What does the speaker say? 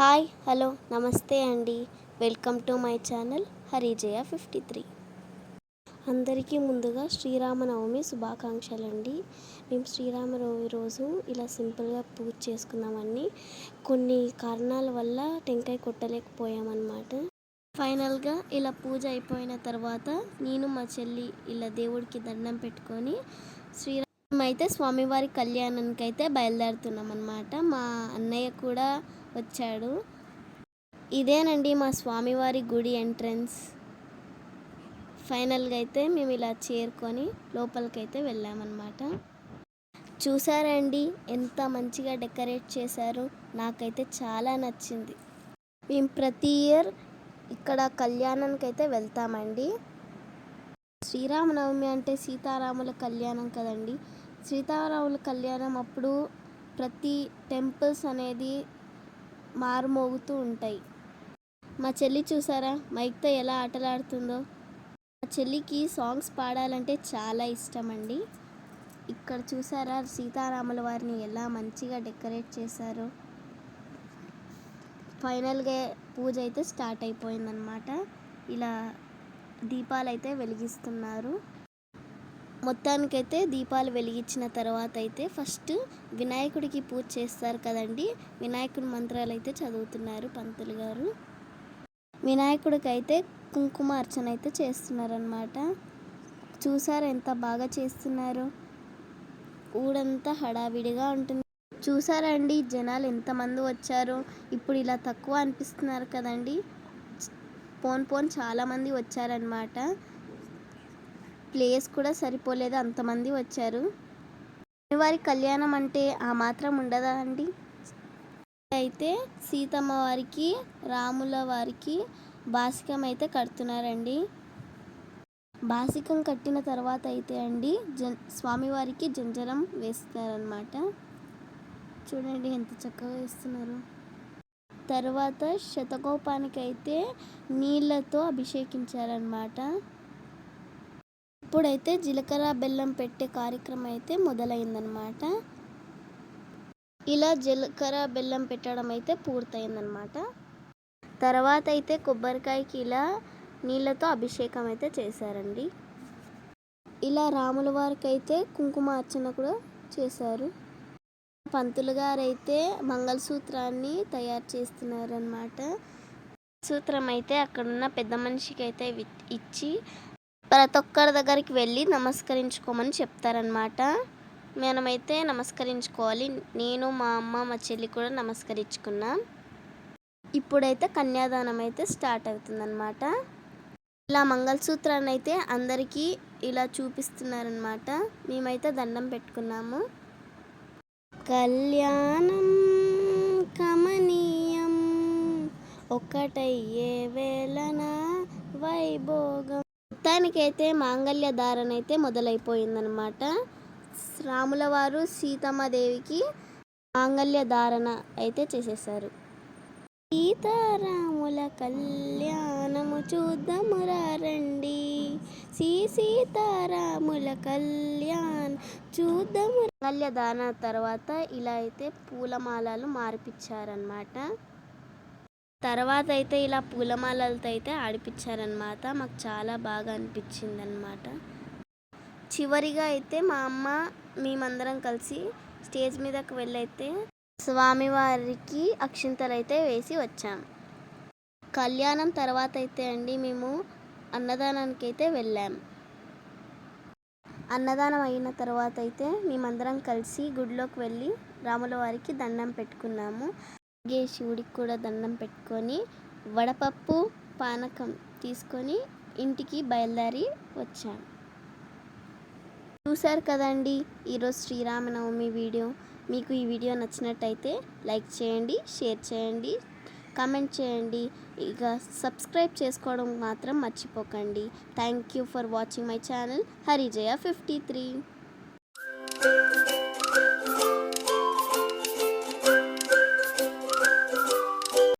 Hi hello నమస్తే అండి. Welcome to my channel Harijaya fifty three. అందరికీ ముందుగా శ్రీరామనవమి శుభాకాంక్షలు అండి మేము శ్రీరామనవమి రోజు ఇలా సింపుల్గా పూజ చేసుకున్నామని కొన్ని కారణాల వల్ల టెంకాయ కొట్టలేకపోయామన్నమాట. ఫైనల్గా ఇలా పూజ అయిపోయిన తర్వాత నేను మా చెల్లి ఇలా దేవుడికి దండం పెట్టుకొని శ్రీరామ అయితే స్వామివారి కళ్యాణానికి అయితే బయలుదేరుతున్నాం అనమాట మా అన్నయ్య కూడా వచ్చాడు. ఇదేనండి మా స్వామివారి గుడి ఎంట్రన్స్. ఫైనల్గా అయితే మేము ఇలా చేరుకొని లోపలికైతే వెళ్ళామన్నమాట. చూసారండి ఎంత మంచిగా డెకరేట్ చేశారు. నాకైతే చాలా నచ్చింది. మేము ప్రతి ఇయర్ ఇక్కడ కళ్యాణానికి అయితే వెళ్తామండి. శ్రీరామనవమి అంటే సీతారాముల కళ్యాణం కదండి. సీతారాముల కళ్యాణం అప్పుడు ప్రతి టెంపుల్స్ అనేది మారుమోగుతూ ఉంటాయి. మా చెల్లి చూసారా? మైక్తో ఎలా ఆటలాడుతుందో? మా చెల్లికి సాంగ్స్ పాడాలంటే చాలా ఇష్టం అండి ఇక్కడ చూసారా? సీతారాముల వారిని ఎలా మంచిగా డెకరేట్ చేశారో. ఫైనల్గా పూజ అయితే స్టార్ట్ అయిపోయిందనమాట ఇలా దీపాలు అయితే వెలిగిస్తున్నారు. మొత్తానికైతే దీపాలు వెలిగించిన తర్వాత అయితే ఫస్ట్ వినాయకుడికి పూజ చేస్తారు కదండి. వినాయకుడి మంత్రాలు అయితే చదువుతున్నారు పంతులు గారు. వినాయకుడికైతే కుంకుమ అర్చన అయితే చేస్తున్నారనమాట చూసారు ఎంత బాగా చేస్తున్నారు? ఊడంతా హడావిడిగా ఉంటుంది. చూసారండి జనాలు ఎంతమంది వచ్చారు? ఇప్పుడు ఇలా తక్కువ అనిపిస్తున్నారు కదండి. పోన్ పోన్ చాలామంది వచ్చారనమాట ప్లేస్ కూడా సరిపోలేదు. అంతమంది వచ్చారు. వారి కళ్యాణం అంటే ఆ మాత్రం ఉండదా అండి? అయితే సీతమ్మ వారికి రాముల వారికి బాసికం అయితే కడుతున్నారండి. బాసికం కట్టిన తర్వాత అయితే అండి జన్ స్వామివారికి జంజరం వేస్తున్నారనమాట చూడండి ఎంత చక్కగా వేస్తున్నారు. తర్వాత శతకోపానికి అయితే నీళ్ళతో అభిషేకించారనమాట అప్పుడైతే జీలకర్ర బెల్లం పెట్టే కార్యక్రమం అయితే మొదలైందనమాట ఇలా జీలకర్ర బెల్లం పెట్టడం అయితే పూర్తయిందనమాట తర్వాత అయితే కొబ్బరికాయకి ఇలా నీళ్ళతో అభిషేకం అయితే చేశారండి. ఇలా రాముల వారికి అయితే కుంకుమ అర్చన కూడా చేశారు. పంతులు గారు అయితే మంగళసూత్రాన్ని తయారు చేస్తున్నారనమాట సూత్రం అయితే అక్కడున్న పెద్ద మనిషికి అయితే ఇచ్చి ప్రతి ఒక్కరి దగ్గరికి వెళ్ళి నమస్కరించుకోమని చెప్తారనమాట మనమైతే నమస్కరించుకోవాలి. నేను మా అమ్మ మా చెల్లి కూడా నమస్కరించుకున్నాం. ఇప్పుడైతే కన్యాదానం అయితే స్టార్ట్ అవుతుందన్నమాట. ఇలా మంగళసూత్రాన్ని అయితే అందరికీ ఇలా చూపిస్తున్నారనమాట మేమైతే దండం పెట్టుకున్నాము. కళ్యాణం కమనీయం ఒకటయ్యే వేళన వైభోగం. మొత్తానికైతే మాంగళ్య ధారణ అయితే మొదలైపోయిందనమాట రాముల వారు సీతమ్మదేవికి మాంగళ్య ధారణ అయితే చేసేసారు సీతారాముల కళ్యాణము చూద్దాము రండి శ్రీ సీతారాముల కళ్యాణ్ చూద్దాము. కళ్యాణ తర్వాత ఇలా అయితే పూలమాలలు మార్పిచ్చారనమాట తర్వాత అయితే ఇలా పూలమాలలతో అయితే ఆడిపించారనమాట మాకు చాలా బాగా అనిపించింది అనమాట చివరిగా అయితే మా అమ్మ మేమందరం కలిసి స్టేజ్ మీదకి వెళ్ళైతే స్వామివారికి అక్షింతలు అయితే వేసి వచ్చాం. కళ్యాణం తర్వాత అయితే అండి మేము అన్నదానానికి అయితే వెళ్ళాం. అన్నదానం అయిన తర్వాత అయితే మేమందరం కలిసి గుడిలోకి వెళ్ళి రాముల వారికి దండం పెట్టుకున్నాము. అలాగే శివుడికి కూడా దండం పెట్టుకొని వడపప్పు పానకం తీసుకొని ఇంటికి బయలుదేరి వచ్చాను. చూశారు కదండి ఈరోజు శ్రీరామనవమి వీడియో. మీకు ఈ వీడియో నచ్చినట్టయితే లైక్ చేయండి షేర్ చేయండి కామెంట్ చేయండి. ఇక సబ్స్క్రైబ్ చేసుకోవడం మాత్రం మర్చిపోకండి. Thank you for watching my channel. Harijaya fifty three.